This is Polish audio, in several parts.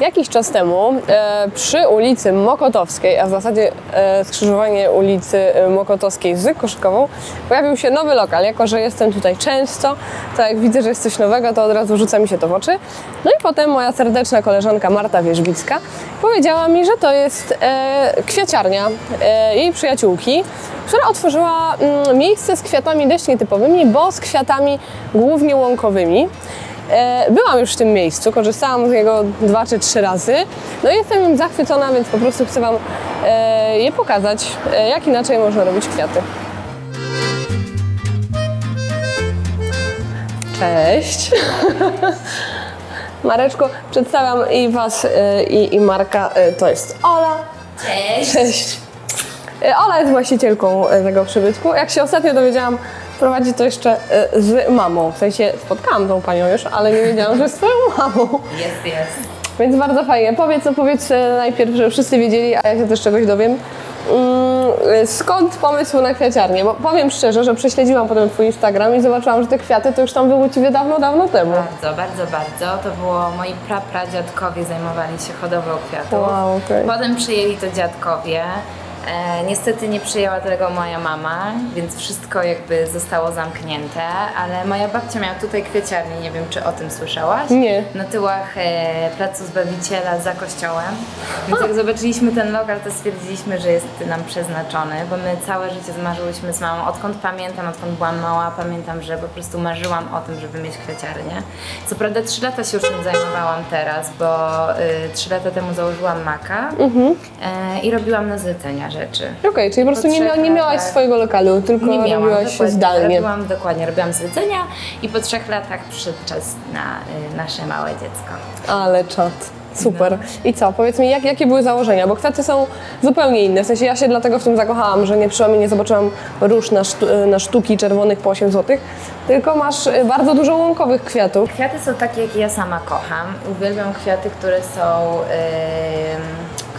Jakiś czas temu e, przy ulicy Mokotowskiej, a w zasadzie e, skrzyżowanie ulicy e, Mokotowskiej z Koszykową, pojawił się nowy lokal. Jako, że jestem tutaj często, to jak widzę, że jest coś nowego, to od razu rzuca mi się to w oczy. No i potem moja serdeczna koleżanka Marta Wierzbicka powiedziała mi, że to jest e, kwiaciarnia e, jej przyjaciółki, która otworzyła mm, miejsce z kwiatami dość nietypowymi, bo z kwiatami głównie łąkowymi. E, Byłam już w tym miejscu, korzystałam z niego dwa czy trzy razy. No i jestem im zachwycona, więc po prostu chcę Wam e, je pokazać, e, jak inaczej można robić kwiaty. Cześć. Mareczko, przedstawiam i Was, i, i Marka. To jest Ola. Cześć. Cześć. Ola jest właścicielką tego przybytku. Jak się ostatnio dowiedziałam, prowadzi to jeszcze e, z mamą. W sensie spotkałam tą panią już, ale nie wiedziałam, że jest swoją mamą. Jest, jest. Więc bardzo fajnie. Powiedz, no powiedz e, najpierw, żeby wszyscy wiedzieli, a ja się też czegoś dowiem. Mm, e, Skąd pomysł na kwiaciarnię? Bo powiem szczerze, że prześledziłam potem Twój Instagram i zobaczyłam, że te kwiaty to już tam były Ciebie dawno, dawno temu. Bardzo, bardzo, bardzo. To było moi prapradziadkowie zajmowali się hodowlą kwiatów. Wow, okej. Potem przyjęli to dziadkowie. E, niestety nie przyjęła tego moja mama, więc wszystko jakby zostało zamknięte, ale moja babcia miała tutaj kwieciarnię, nie wiem czy o tym słyszałaś? Nie. Na tyłach e, Placu Zbawiciela za kościołem. Więc jak zobaczyliśmy ten lokal, to stwierdziliśmy, że jest nam przeznaczony, bo my całe życie zmarzyłyśmy z mamą. Odkąd pamiętam, odkąd byłam mała, pamiętam, że po prostu marzyłam o tym, żeby mieć kwieciarnię. Co prawda trzy lata się już tym zajmowałam teraz, bo y, trzy lata temu założyłam maka e, i robiłam na zlecenia rzeczy. Okej, czyli po prostu nie, mia- nie miałaś latach. swojego lokalu, tylko Nie miałam, robiłaś dokładnie, zdalnie. Robiłam, dokładnie, robiłam zlecenia i po trzech latach przyszedł czas na y, nasze małe dziecko. Ale czad. Super. I co? Powiedz mi, jak, jakie były założenia? Bo kwiaty są zupełnie inne. W sensie ja się dlatego w tym zakochałam, że nie przyszłam i nie zobaczyłam róż na, sztu, na sztuki czerwonych po 8 zł, tylko masz y, bardzo dużo łąkowych kwiatów. Kwiaty są takie, jakie ja sama kocham. Uwielbiam kwiaty, które są, ym,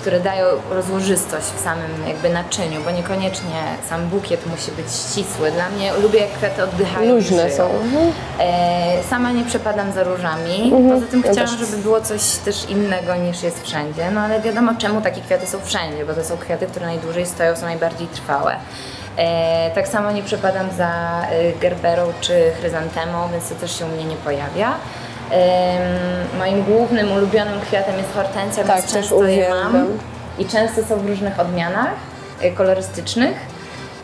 które dają rozłożystość w samym jakby naczyniu, bo niekoniecznie sam bukiet musi być ścisły. Dla mnie lubię jak kwiaty oddychają. Luźne są. Mhm. E, sama nie przepadam za różami. Poza tym ja chciałam, też. żeby było coś też innego niż jest wszędzie. No ale wiadomo czemu takie kwiaty są wszędzie, bo to są kwiaty, które najdłużej stoją, są najbardziej trwałe. E, tak samo nie przepadam za y, gerberą czy chryzantemą, więc to też się u mnie nie pojawia. Moim głównym ulubionym kwiatem jest hortensja, Tak, więc często je mam. I często są w różnych odmianach y, kolorystycznych.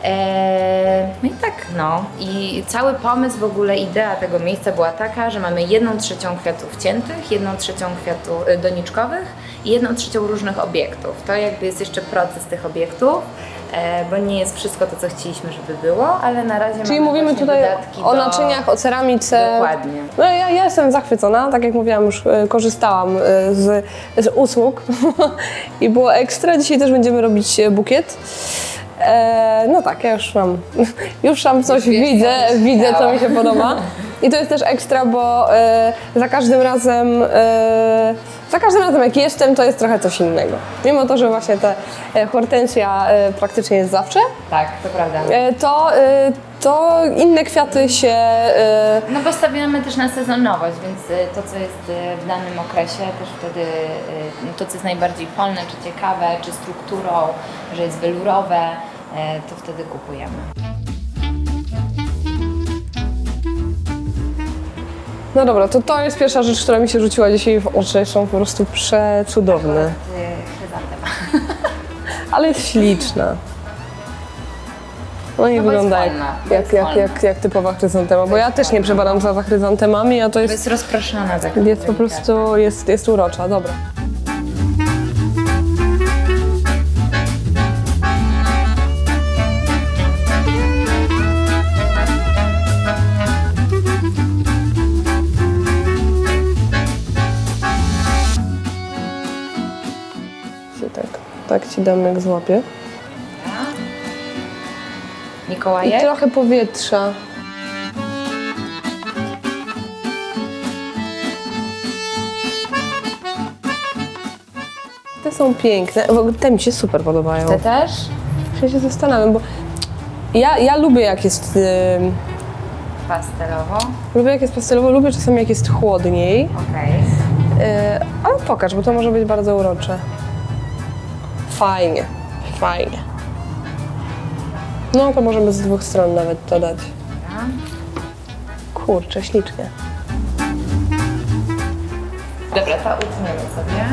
Eee, no i tak, no. I cały pomysł, w ogóle idea tego miejsca była taka, że mamy jedną trzecią kwiatów ciętych, jedną trzecią kwiatów y, doniczkowych i jedną trzecią różnych obiektów. To jakby jest jeszcze proces tych obiektów, e, bo nie jest wszystko to, co chcieliśmy, żeby było, ale na razie Czyli mamy mówimy tutaj o do... naczyniach, o ceramice. Dokładnie. No ja, ja jestem zachwycona, tak jak mówiłam, już e, korzystałam e, z, z usług i było ekstra. Dzisiaj też będziemy robić e, bukiet. E, no tak, ja już mam, już tam coś wiesz, widzę, widzę co mi się podoba. I to jest też ekstra, bo e, za każdym razem, e, za każdym razem jak jestem, to jest trochę coś innego. Mimo to, że właśnie ta e, hortensja e, praktycznie jest zawsze, Tak, to prawda. e, to, to inne kwiaty się No bo stawiamy też na sezonowość, więc to, co jest w danym okresie, też wtedy no to, co jest najbardziej polne, czy ciekawe, czy strukturą, że jest welurowe, to wtedy kupujemy. No dobra, to to jest pierwsza rzecz, która mi się rzuciła dzisiaj w oczy. Są po prostu przecudowne. Ale jest śliczna. No i No bo jest wygląda jak, wolna, bo jak, jest jak, wolna. jak, jak typowa chryzantema, bo ja też nie przepadam za, za chryzantemami, a to To jest, jest rozproszona tak jest po prostu jest, jest urocza. Dobra. Tak, ci dam jak złapię. I Mikołajek? trochę powietrza. Te są piękne. W ogóle te mi się super podobają. Te też? Ja się zastanawiam, bo ja, ja lubię jak jest. ym, Pastelowo. lubię jak jest pastelowo, lubię czasami jak jest chłodniej. Okej. Yy, ale pokaż, bo to może być bardzo urocze. Fajnie, fajnie. No to możemy z dwóch stron nawet to dać. Dobra. Kurczę, ślicznie. Dobra, to utniemy sobie.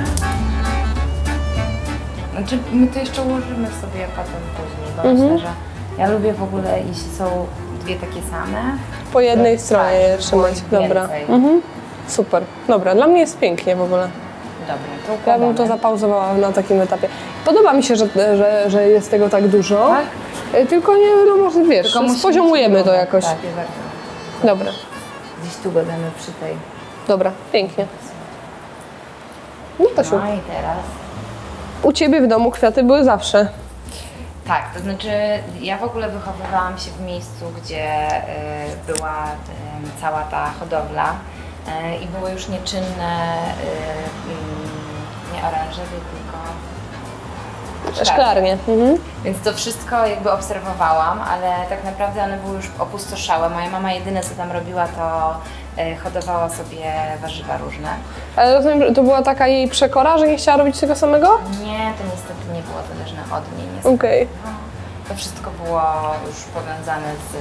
Znaczy, my to jeszcze ułożymy sobie potem później, bo myślę, że ja lubię w ogóle, jeśli są dwie takie same. Po jednej Tak, stronie je było trzymać. ich Dobra. więcej. Mhm. Super. Dobra, dla mnie jest pięknie w ogóle. Dobra, to Ja układamy. bym to zapauzowała na takim etapie. Podoba mi się, że, że, że jest tego tak dużo. Tak? Y, Tylko nie, no może wiesz, Tylko musimy spoziomujemy to jakoś. Tak, jest bardzo. Dobra, Gdzieś tu go damy przy tej. dobra, pięknie. No Tasiu, No i teraz. u Ciebie w domu kwiaty były zawsze. Tak, to znaczy ja w ogóle wychowywałam się w miejscu, gdzie y, była y, cała ta hodowla y, i były już nieczynne y, y, nie oranżerie, tylko Szklarnie. Mhm. Więc to wszystko jakby obserwowałam, ale tak naprawdę one były już opustoszałe. Moja mama jedyne co tam robiła to y, hodowała sobie warzywa różne. Ale rozumiem, to była taka jej przekora, że nie chciała robić tego samego? Nie, to niestety nie było zależne od niej. Okej. No, to wszystko było już powiązane z,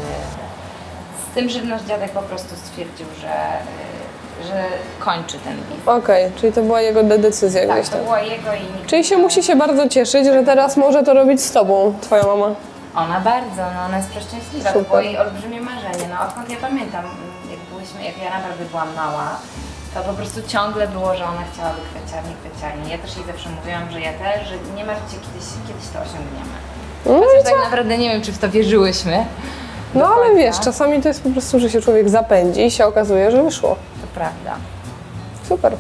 z tym, że nasz dziadek po prostu stwierdził, że, y, że kończy ten biznes. Okej, czyli to była jego de- decyzja Tak, gdzieś to tam. była jego i nikt Czyli się musi się bardzo cieszyć, że teraz może to robić z tobą, twoja mama. Ona bardzo, no ona jest przeszczęśliwa, Super. to było jej olbrzymie marzenie. No odkąd ja pamiętam, jak byłyśmy, jak ja naprawdę byłam mała, to po prostu ciągle było, że ona chciałaby kwiaciarni, kwiaciarni. Ja też jej zawsze mówiłam, że ja też, że nie martwcie, kiedyś, kiedyś to osiągniemy. No, Chociaż tak naprawdę nie wiem, czy w to wierzyłyśmy. no ale wiesz, czasami to jest po prostu, że się człowiek zapędzi i się okazuje, że wyszło. Prawda. Super.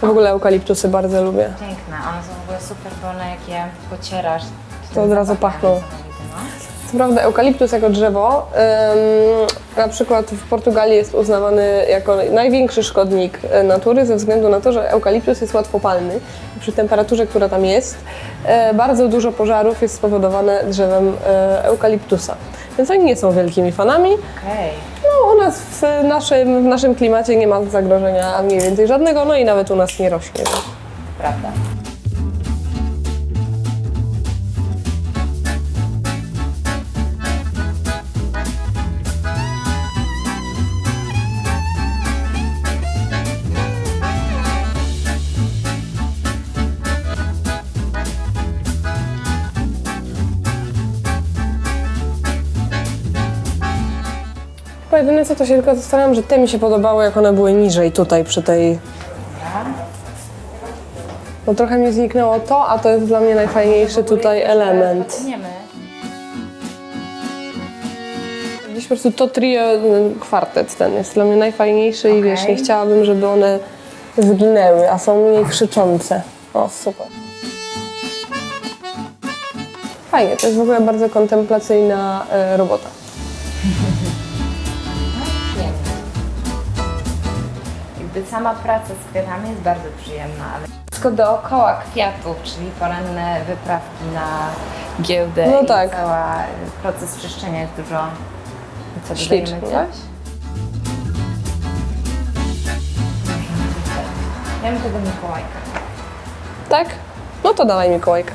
W ogóle eukaliptusy bardzo lubię. Piękne, one są w ogóle super, bo one jak je pocierasz, To od razu pachną. no. Co prawda eukaliptus jako drzewo ym, na przykład w Portugalii jest uznawany jako największy szkodnik e, natury ze względu na to, że eukaliptus jest łatwopalny. Przy temperaturze, która tam jest, e, bardzo dużo pożarów jest spowodowane drzewem e, eukaliptusa. Więc oni nie są wielkimi fanami. Okej. No, u nas w naszym, w naszym klimacie nie ma zagrożenia mniej więcej żadnego, no i nawet u nas nie rośnie. Prawda. Jedyne co to się tylko zastanawiam, że te mi się podobały, jak one były niżej tutaj przy tej. No trochę mi zniknęło to, a to jest dla mnie najfajniejszy tutaj element. Potniemy. Gdzieś po prostu to trio, y, kwartet ten jest dla mnie najfajniejszy i wiesz, nie chciałabym, żeby one zginęły, a są mniej krzyczące. O, super. Fajnie, to jest w ogóle bardzo kontemplacyjna e, robota. Sama praca z kwiatami jest bardzo przyjemna, ale wszystko dookoła kwiatów, czyli poranne wyprawki na giełdę No i tak. cała proces czyszczenia jest dużo... Co, dodajemy coś? Ja bym tego Mikołajka. Tak? No to dawaj Mikołajka.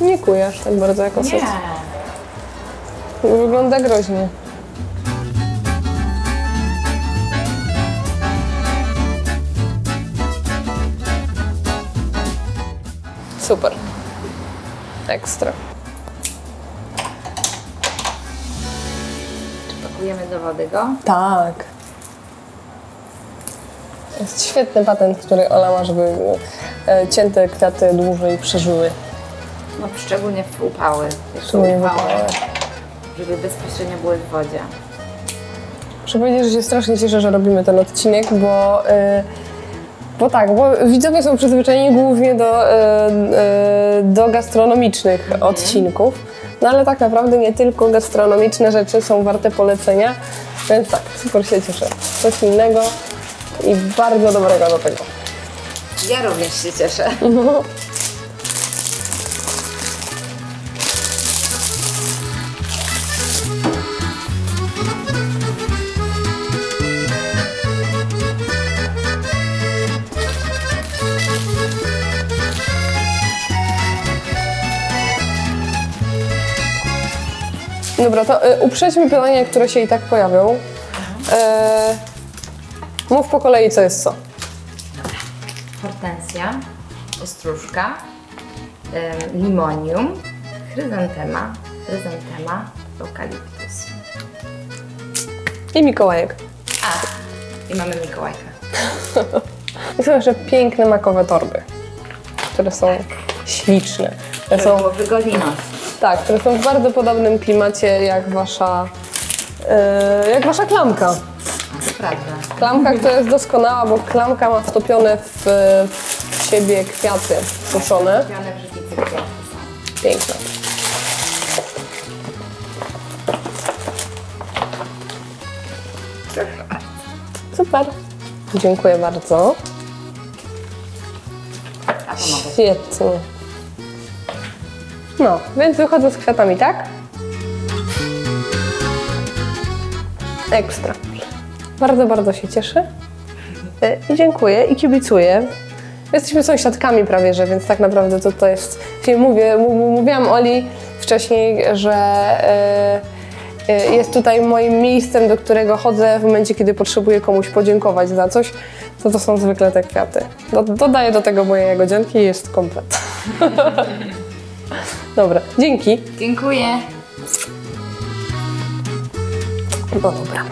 Nie kujasz tak bardzo jako Nie. sos. Wygląda groźnie. Super. Ekstra. Czy pakujemy do wody go? Tak. Jest świetny patent, który Ola ma, żeby e, cięte kwiaty dłużej przeżyły. No szczególnie w upały. Szczególnie w upały. Żeby bezpośrednio były w wodzie. Muszę powiedzieć, że się strasznie cieszę, że robimy ten odcinek, bo, y, bo tak, bo widzowie są przyzwyczajeni głównie do, y, y, do gastronomicznych odcinków, no ale tak naprawdę nie tylko gastronomiczne rzeczy są warte polecenia, więc tak, super się cieszę. Coś innego i bardzo dobrego do tego. Ja również się cieszę. Dobra, to y, uprzedźmy pytania, które się i tak pojawią. E, mów po kolei, co jest co. Hortensja, ostróżka, em, limonium, chryzantema, chryzantema, eukaliptus. I Mikołajek. A, i mamy Mikołajka. I są jeszcze piękne makowe torby, które są śliczne. Które Żeby są, było nosić. Tak, które są w bardzo podobnym klimacie jak wasza, e, jak wasza klamka. Sprawdzę. Klamka, która jest doskonała, bo klamka ma wtopione w, w siebie kwiaty suszone. Kupione w żywicy kwiaty są. Piękne. Super. Dziękuję bardzo. A to mogę. Świetnie. No, więc wychodzę z kwiatami, tak? Ekstra. Bardzo, bardzo się cieszę. E, I dziękuję i kibicuję. Jesteśmy sąsiadkami prawie, że więc tak naprawdę to, to jest. Mówię, mówiłam Oli wcześniej, że e, e, jest tutaj moim miejscem, do którego chodzę w momencie, kiedy potrzebuję komuś podziękować za coś. To to są zwykle te kwiaty. Do, dodaję do tego moje jagodzianki i jest komplet. Dobra, dzięki. Dziękuję. No dobra.